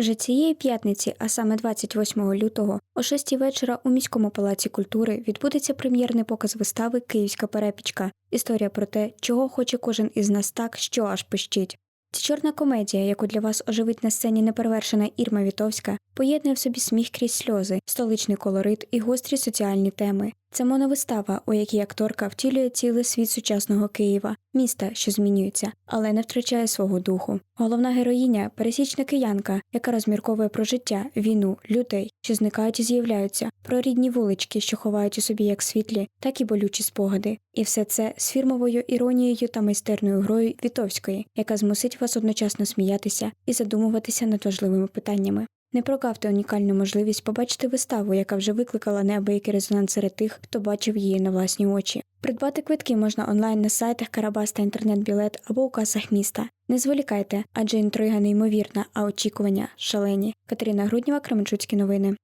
Вже цієї п'ятниці, а саме 28 лютого, о 6 вечора у міському палаці культури відбудеться прем'єрний показ вистави Київська перепічка. Історія про те, чого хоче кожен із нас так, що аж пищить. Ця чорна комедія, яку для вас оживить на сцені неперевершена Ірма Вітовська, поєднує в собі сміх крізь сльози, столичний колорит і гострі соціальні теми. Це моновистава, у якій акторка втілює цілий світ сучасного Києва, міста, що змінюється, але не втрачає свого духу. Головна героїня пересічна киянка, яка розмірковує про життя, війну, людей, що зникають і з'являються, про рідні вулички, що ховають у собі як світлі, так і болючі спогади. І все це з фірмовою іронією та майстерною грою Вітовської, яка змусить вас одночасно сміятися і задумуватися над важливими питаннями. Не прогавте унікальну можливість побачити виставу, яка вже викликала неабиякий резонанс серед тих, хто бачив її на власні очі. Придбати квитки можна онлайн на сайтах Карабас та інтернет-білет або у касах міста. Не зволікайте, адже інтрига неймовірна, а очікування шалені. Катерина Груднєва, Кременчуцькі новини.